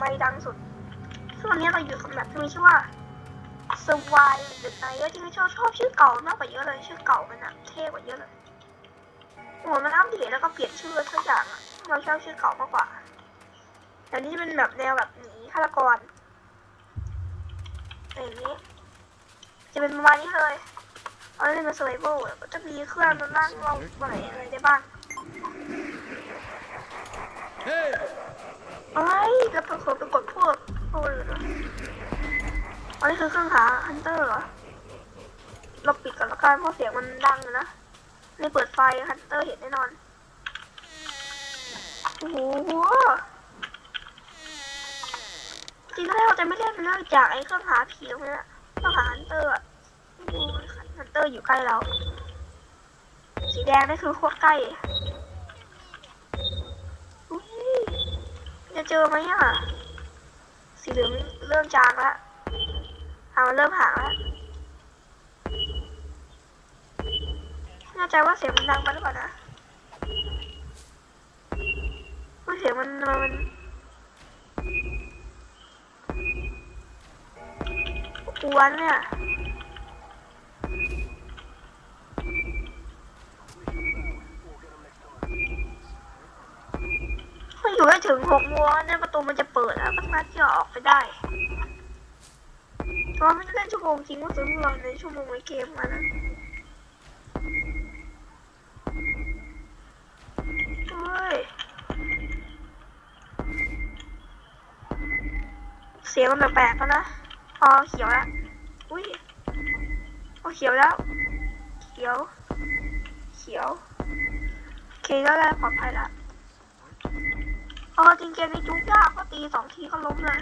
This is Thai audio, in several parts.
ไมค์ดังสุด ซึ่งวันนี้เราอยู่กับแบบที่มีชื่อว่า s w i หรือไนก็จริงๆชอบชอบชื่อเก่ามากกว่าเยอะเลย ชื่อเก่ามันอะเท่กว่าเยอะเลยโอ้มันอัปเดตแล้วก็เปลี่ยนชื่อทุกอย่างอะเราชอบชื่อเก่ามากกว่าแต่นี่เป็นแบบแนวแบบหนีฆาตกรอะไรอย่างนี้ จะเป็นประมาณนี้เลยเอาเล่นเป็น survival แล้วก็จะมีเครื่องมานั่งเราอะไรอะไรได้บ้าง Hey! อะไรแล้วไปกดไปกดพวกพวกอื่นเหรออันนี้คือเครื่องหาฮันเตอร์เหรอ เราปิดก่อนละกันเพราะเสียงมันดังนะนี่เปิดไฟฮันเตอร์เห็นแน่นอน โอ้โหจริงๆแล้วจะไม่เล่นเนื่องจากไอ้เครื่องหาผีตรงนี้เครื่องหาฮันเตอร์อะฮันเตอร์อยู่ใกล้เรา สีแดงนี่คือโคตรใกล้อุ้ย จะเจอไหมอะ สีเหลืองเริ่มจางแล้วหางมันเริ่มห่างแล้วแน่ใจว่าเสียงมันดังไปหรือเปล่านะว่าเสียงมันมันอวนเนี่ย อยู่ได้ถึงหกโมงแล้วเนี่ยประตูมันจะเปิดแล้วก็สามารถที่จะออกไปได้เพราะมันจะเล่นชั่วโมงจริงว่าซื้อเงินในชั่วโมงในเกมมานะเฮ้ยเสียงมันแปลกๆแล้วนะอ๋อเขียวแล้วอุ้ยอ๋อเขียวแล้ว เขียว เขียว โอเคก็ได้ปลอดภัยละ ออจริงเกมนี้จุกยากก็ตีสองทีก็ล้มเลย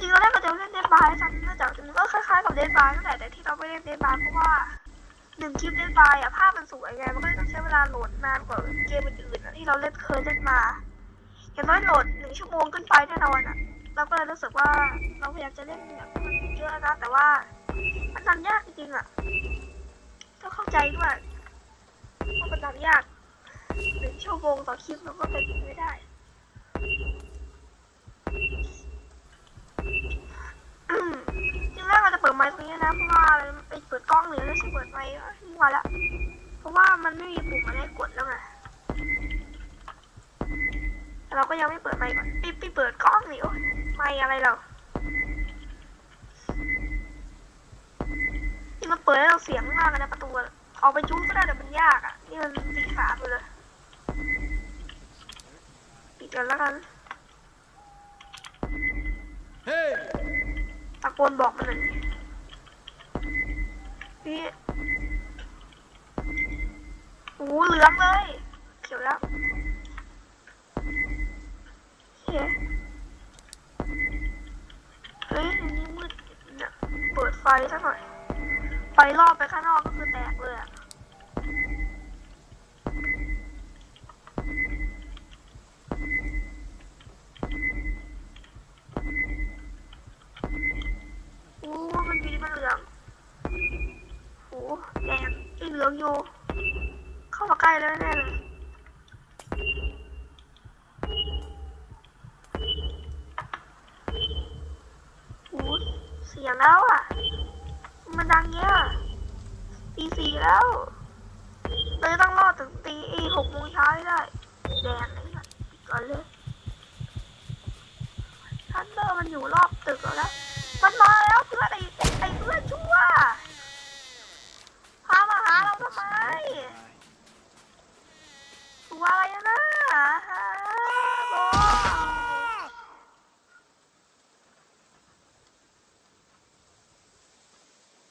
จริงเราได้มาจะเล่นเดนบายสักเนื่องจากมันก็คล้ายๆกับเดนบายนั่นแหละแต่ที่เราไม่เล่นเดนบายเพราะว่าหนึ่งคลิปเดนบายอะภาพมันสวยไงมันก็ต้องใช้เวลาโหลดนานกว่าเกมอื่นๆที่เราเล่นเคยเล่นมาอย่างน้อยโหลดหนึ่งชั่วโมงขึ้นไปแน่นอนอะเราก็เลยรู้สึกว่าเราพยายามจะเล่นแบบมันเยอะนะแต่ว่ามันทำยากจริงๆอะต้องเข้าใจด้วยว่ามันทำยาก หนึ่งชั่วโมงต่อคลิปมันก็เป็นไปไม่ได้จริงๆแล้วเราจะเปิดไมค์ตรงนี้นะเพราะว่าไปเปิดกล้องหรือไม่ใช่เปิดไมค์มั่วละเพราะว่ามันไม่มีปุ่มอะไรกดแล้วไงเราก็ยังไม่เปิดไมค์ก่อนไปไปเปิดกล้องนี่โอ้ยไมค์อะไรเราที่มันเปิดแล้วเสียงมากเลยนะประตูอะเอาไปจุ้งก็ได้แต่มันยากอะนี่มันตีขาไปเลย ปิดกันแล้วกัน Hey! ตะโกนบอกมันหน่อยพี่โอ้โหเหลืองเลยเขียวแล้วเฮ้ยเฮ้ยอันนี่มืดเนี่ยเปิดไฟสักหน่อยไฟรอบไปข้างนอกก็คือแตกเลยอะโอ้มันมีมันเหลืองโอ้แดงไอยู่ เข้ามาใกล้แล้วแน่เลยโอ้เสียงแล้วอะ มันดังเงี้ยตีสี่แล้วเลยต้องรอถึงตีหกโมงเช้าได้แดงเลยก่อนเลยทันเดอร์มันอยู่รอบตึกแล้ว มันมาแล้วเพื่อนอ้ไไมตัวอะไรนะฮะบอ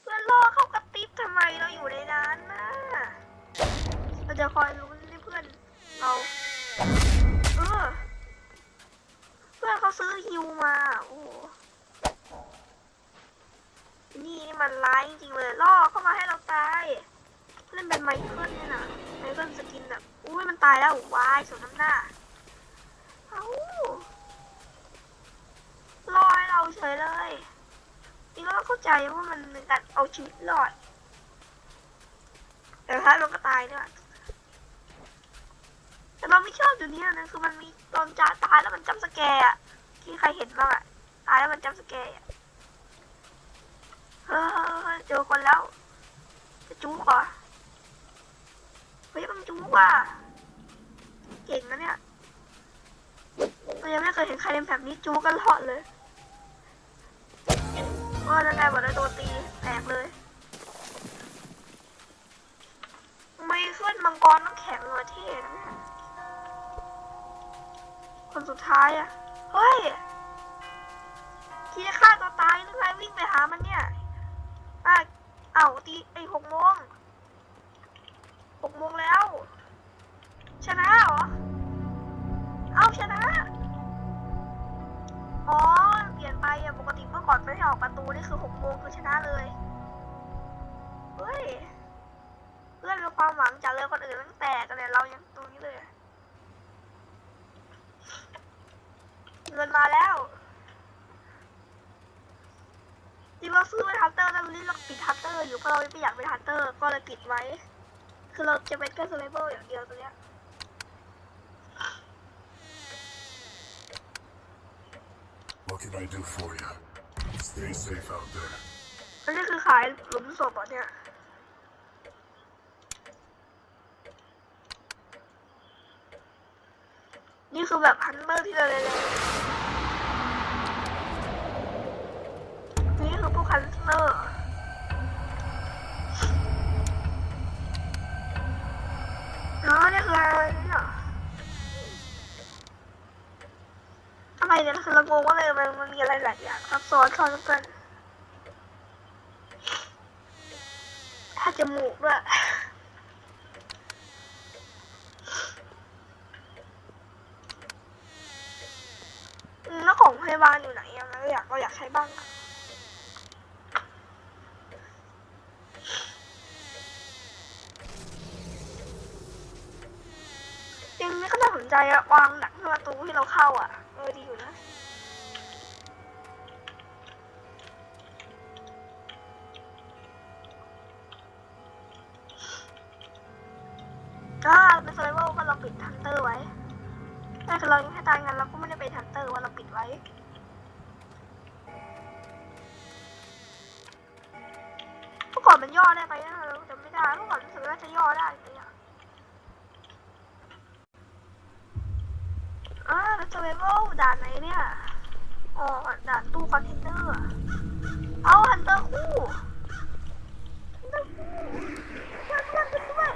เพื่อนล่อเข้ากระติบทำไมเราอยู่ในนั้นนะเราจะคอยลุ้นให้เพื่อนเราเออเพื่อนเขาซื้อฮิวมา โอ้โหนี่นี่มันร้ายจริงๆเลยล่อเข้ามาให้เราตาย เล่นเป็นไมเคิลเนี่ยนะไมเคิลสกินแบบอุ้ยมันตายแล้ววายสมน้ำหน้าเอ้าลอให้เราเฉยเลยจริงแล้วเราเข้าใจว่ามันเป็นการเอาชีวิตรอด แต่ถ้าเราก็ตายด้วยแต่เราไม่ชอบอยู่นี่นะคือมันมีตอนจ่าตายแล้วมันจำสแกร์อะที่ใครเห็นบ้างอะตายแล้วมันจำสแกร์อะเฮ้ยเจอคนแล้วจะจู๊ก่อ เฮ้ยมันจู๊ว่ะเก่งนะเนี่ยเรายังไม่เคยเห็นใครเล่นแบบนี้จู๊กันหลอดเลยว่าจะได้บอกเลยโดนตีแตกเลย ไม่ขึ้นมังกรต้องแข็งเลยเท่นะเนี่ยคนสุดท้ายอะเฮ้ยที่จะฆ่าตัวตายหรือไงวิ่งไปหามันเนี่ยอะเอ้าตีไอ้หกโมง หกโมงแล้ว ชนะเหรอ เอาชนะ อ๋อ เปลี่ยนไปอะปกติเมื่อก่อนไม่ให้ออกประตูนี่คือหกโมงคือชนะเลย เฮ้ย เพื่อนมีความหวังจากเลยคนอื่นตั้งแต่กันเนี่ยเรายังตรงนี้เลย เงินมาแล้วจริงเราซื้อเป็นฮันเตอร์แล้ววันนี้เราปิดฮันเตอร์อยู่เพราะเราไม่อยากเป็นฮันเตอร์ก็เลยปิดไว้ คือเราจะเป็นแค่สไลเบอร์อย่างเดียวตัวเนี้ย What can I do for you? Stay safe out there. อันนี้คือขายหลุมศพเหรอเนี่ยนี่คือแบบฮันเตอร์ที่เราเลยเลยนี่คือพวกฮันเตอร์ อะไรหลายอยางซับซ้อนซ้อนกันถ้าจมูกด้วยแล้วของพยาบาลอยู่ไหนอะเราอยากเราอยากใช้บ้างอะจริงนี่ก็น่าสนใจอะวางหนังประตูที่เราเข้าอะเออดีอยู่นะ เวลด่านไหนเนี่ยอ๋อด่านตู้คอนเทนเนอร์ เอาฮันเตอร์คู่ฮันเตอร์คู่เพื่อนเพื่อนด้วย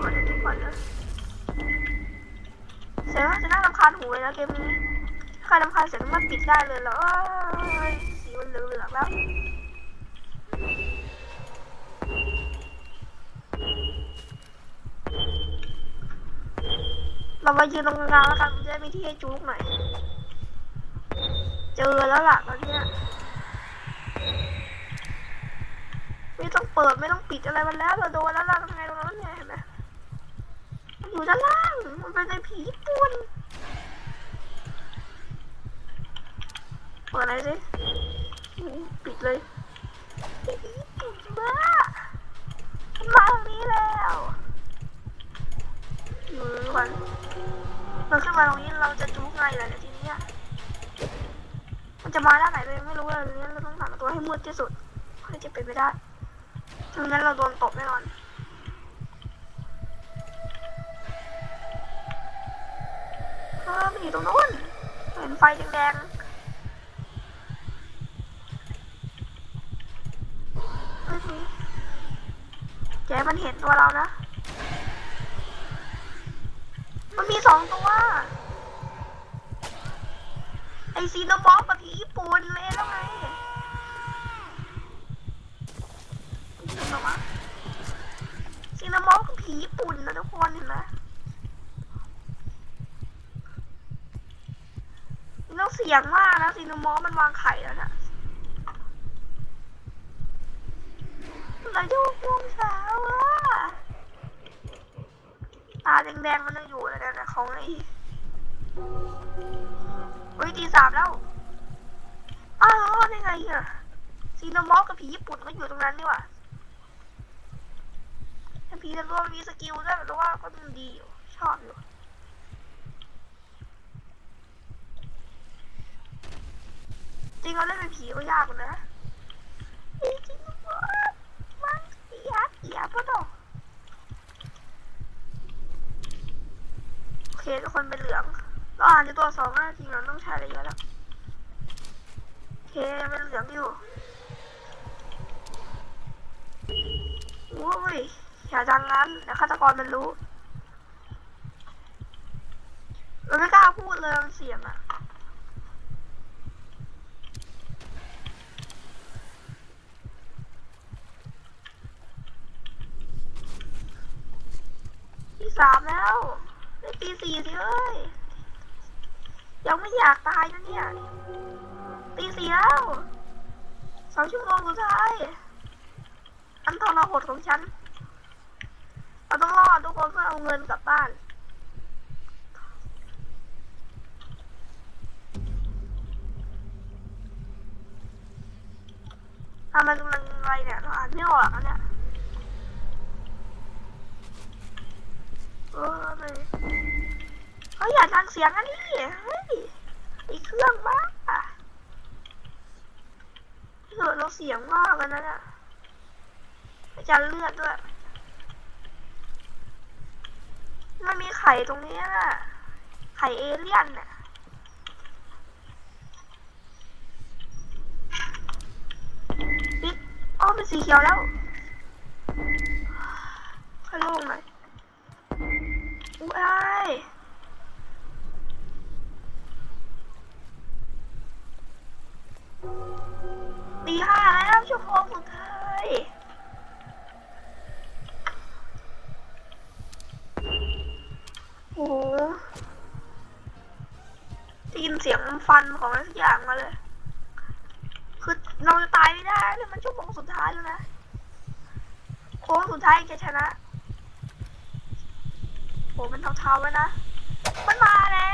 ก่อนจะทุกคนนะเสียงน่าจะน่ารำคาญหูเลยนะเกมนี้ถ้าใครรำคาญเสียงมันปิดได้เลยแล้วสีมันเหลืองๆแล้ว เรามายืนตรงกลางแล้วกันจะได้มีที่ให้จุกหน่อย เจอแล้วล่ะตอนเนี้ยไม่ต้องเปิดไม่ต้องปิดอะไรมันแล้ว เราโดนแล้วเราทำไงตรงนั้นเนี่ยเห็นไหมมันอยู่ด้านล่างมันเป็นในผีญี่ปุ่นเปิดอะไรสิปิดเลยผีญี่ปุ่นบ้ามันมาตรงนี้แล้ว มือก่อนมันขึ้นมาตรงนี้เราจะจู๊ไงล่ะเนี่ยทีนี้มันจะมาด้านไหนเลยไม่รู้เลยทีนี้เราต้องทำตัวให้มืดที่สุดเพื่อจะเป็นไปได้ไม่งั้นเราโดนตบแน่นอนเออมันอยู่ตรงนู้นเห็นไฟแดงๆเอ้ยแกมันเห็นตัวเรานะ มันมีสองตัว ไอซีโนมอฟกับผีญี่ปุ่นเลยแล้วไงเห็นปะวะซีโนมอฟกับผีญี่ปุ่นนะทุกคนเห็นไหมนต้องเสียงมากนะซีโนมอสมันวางไข่แล้วน่ะอะไรที่วงสาอะ ตาแดงๆมันยังอยู่เลยนะของไอ้เฮ้ยตีสามแล้วอ้าวรอดได้ไงอะซีโนมอสกับผีญี่ปุ่นก็อยู่ตรงนั้นนี่หว่าแต่ผีแต่ตัวมันมีสกิลด้วยแต่ว่าก็มันดีอยู่ชอบอยู่จริงเราเล่นเป็นผีก็ยากนะจริงๆว่ามันเสียเสียปะเนาะโอเคนเป็นเหลืองเราอ่านจะตัวสองนะจริงเราต้องใช้อะไรเยอะแล้วโอเคเป็นเหลืองอยู่โอ้ยอย่าดังนั้นเดี๋ยวฆาตกรมันรู้เราไม่กล้าพูดเลยมันเสียงอะที่สามแล้ว ตีสี่สิเอ้ยยังไม่อยากตายนะเนี่ยตีสี่แล้วสองชั่วโมงสุดท้ายอันทรหดของฉันเราต้องรอดทุกคนเพื่อเอาเงินกลับบ้านทำไมมันอะไรเนี่ยเราอ่านไม่ออกอะเนี่ยเออเลย เขาอยากทางเสียงอันนี้เฮ้ยไอเครื่องบ้าเกิดเราเสียงมากกันนะเนี่ยอาจารย์เลือดด้วย มันมีไข่ตรงนี้น่ะ ไข่เอเลี่ยนน่ะปิ๊บอ๋อเป็นสีเขียวแล้วค่อยโล่งหน่อยอุ้ย ฟันของอะไรสักอย่างมาเลย คือเราจะตายไม่ได้เลยมันชั่วโมงสุดท้ายแล้วนะ โค้งสุดท้ายจะชนะโหมันเทาๆแล้วนะ มันมาแล้ว